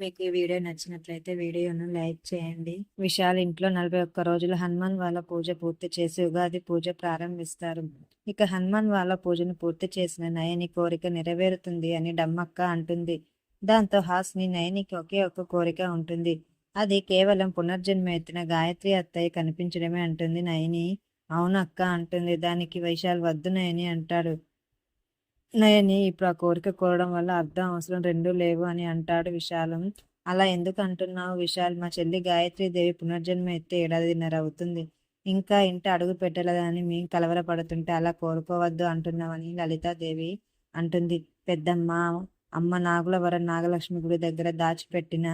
మీకు ఈ వీడియో నచ్చినట్లయితే వీడియోను లైక్ చేయండి. విశాల్ ఇంట్లో నలభై ఒక్క రోజులు హనుమాన్ వాళ్ళ పూజ పూర్తి చేసి ఉగాది పూజ ప్రారంభిస్తారు. ఇక హనుమాన్ వాళ్ళ పూజను పూర్తి చేసిన నయని కోరిక నెరవేరుతుంది అని డమ్మక్క అంటుంది. దాంతో హాస్ని నయనికి ఒకే ఒక్క కోరిక ఉంటుంది. అది కేవలం పునర్జన్మ ఎత్తిన గాయత్రి అత్తయ్య కనిపించడమే అంటుంది నయని. అవునక్క అంటుంది. దానికి వైశాల్ వద్దు నయని అంటాడు. నయని ఇప్పుడు ఆ కోరిక కోరడం వల్ల అర్థం అవసరం రెండూ లేవు అని అంటాడు విశాలం. అలా ఎందుకు అంటున్నావు విశాల్? మా చెల్లి గాయత్రి దేవి పునర్జన్మ ఎత్తే ఏడాదిన్నర అవుతుంది. ఇంకా ఇంట అడుగు పెట్టలేదని మేము కలవరపడుతుంటే అలా కోరుకోవద్దు అంటున్నామని లలితాదేవి అంటుంది. పెద్దమ్మ అమ్మ నాగులవరం నాగలక్ష్మి గుడి దగ్గర దాచిపెట్టిన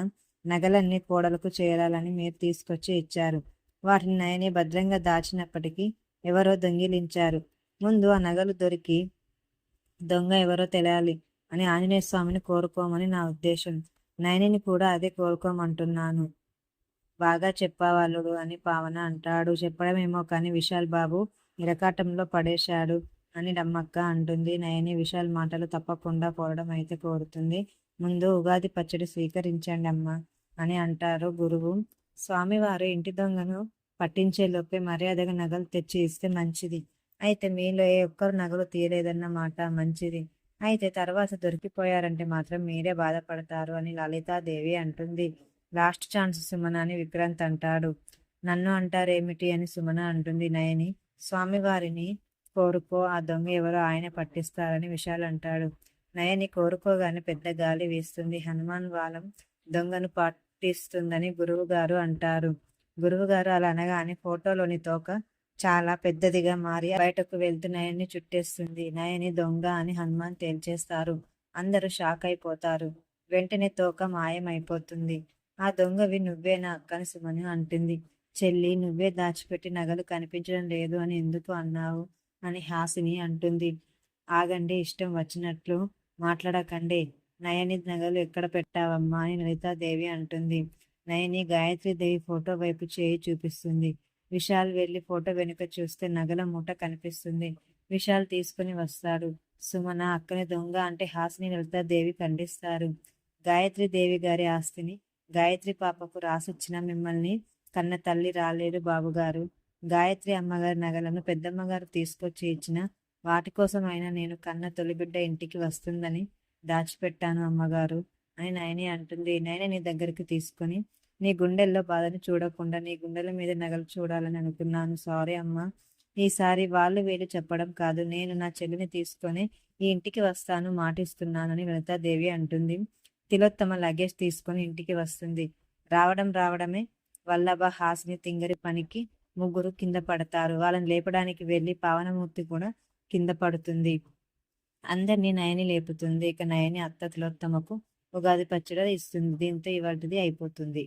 నగలన్నీ కోడలకు చేరాలని మీరు తీసుకొచ్చి ఇచ్చారు. వాటిని నయని భద్రంగా దాచినప్పటికీ ఎవరో దొంగిలించారు. ముందు ఆ నగలు దొరికి దొంగ ఎవరో తెలియాలి అని ఆంజనేయ స్వామిని కోరుకోమని నా ఉద్దేశం. నయనిని కూడా అదే కోరుకోమంటున్నాను. బాగా చెప్పావాలుడు అని పావన అంటాడు. చెప్పడమేమో కానీ విశాల్ బాబు ఇరకాటంలో పడేశాడు అని డమ్మక్క అంటుంది. నయని విశాల్ మాటలు తప్పకుండా కోరడం అయితే కోరుతుంది. ముందు ఉగాది పచ్చడి స్వీకరించండి అమ్మ అని అంటారు గురువు. స్వామివారు ఇంటి దొంగను పట్టించేలోపే మర్యాదగా నగలు తెచ్చి ఇస్తే మంచిది. అయితే మీలో ఏ ఒక్కరు నగలు తీయలేదన్నమాట మంచిది. అయితే తర్వాత దొరికిపోయారంటే మాత్రం మీరే బాధపడతారు అని లలితాదేవి అంటుంది. లాస్ట్ ఛాన్స్ సుమన అని విక్రాంత్ అంటాడు. నన్ను అంటారేమిటి అని సుమన అంటుంది నయని. స్వామివారిని కోరుకో ఆ దొంగ ఎవరో ఆయన పట్టిస్తారని విశాల్ అంటాడు. నయని కోరుకోగానే పెద్ద గాలి వీస్తుంది. హనుమాన్ వాలం దొంగను పట్టిస్తుందని గురువుగారు అంటారు. గురువుగారు అలా అనగానే ఫోటోలోని తోక చాలా పెద్దదిగా మారి బయటకు వెళ్తూ నయన్ని చుట్టేస్తుంది. నయని దొంగ అని హనుమాన్ తేల్చేస్తారు. అందరూ షాక్ అయిపోతారు. వెంటనే తోక మాయమైపోతుంది. ఆ దొంగవి నువ్వేనా అక్కని సుమని అంటుంది. చెల్లి నువ్వే దాచిపెట్టి నగలు కనిపించడం లేదు అని ఎందుకు అన్నావు? అని హాసిని అంటుంది. ఆగండి ఇష్టం వచ్చినట్లు మాట్లాడకండి. నయని నగలు ఎక్కడ పెట్టావమ్మా? అని లలితాదేవి అంటుంది. నయని గాయత్రి దేవి ఫోటో వైపు చేయి చూపిస్తుంది. విశాల్ వెళ్ళి ఫోటో వెనుక చూస్తే నగల మూట కనిపిస్తుంది. విశాల్ తీసుకుని వస్తాడు సుమన అక్కని దొంగ అంటే హాసిని దేవి ఖండిస్తారు. గాయత్రి దేవి గారి ఆస్తిని గాయత్రి పాపకు రాసిచ్చిన మిమ్మల్ని కన్న తల్లి రాలేడు బాబుగారు. గాయత్రి అమ్మగారి నగలను పెద్దమ్మగారు తీసుకొచ్చి ఇచ్చిన వాటి కోసమైనా అయినా నేను కన్న తొలిబిడ్డ ఇంటికి వస్తుందని దాచిపెట్టాను అమ్మగారు. అని నయని అంటుంది. నయని నీ దగ్గరికి తీసుకొని నీ గుండెల్లో బాధను చూడకుండా నీ గుండెల మీద నగలు చూడాలని అనుకున్నాను. సారీ అమ్మా. ఈసారి వాళ్ళు వీళ్ళు చెప్పడం కాదు. నేను నా చెల్లిని తీసుకొని ఈ ఇంటికి వస్తాను మాటిస్తున్నానని దేవి అంటుంది. తిలోత్తమ లగేజ్ తీసుకొని ఇంటికి వస్తుంది. రావడం రావడమే వల్లభ హాసిని తింగరి పనికి ముగ్గురు కింద పడతారు. వాళ్ళని లేపడానికి వెళ్ళి పావనమూర్తి కూడా కింద పడుతుంది. అందరినీ నయని లేపుతుంది. ఇక నయని అత్త తిలోత్తమకు ఉగాది పచ్చడి ఇస్తుంది. దీంతో ఇవాటిది అయిపోతుంది.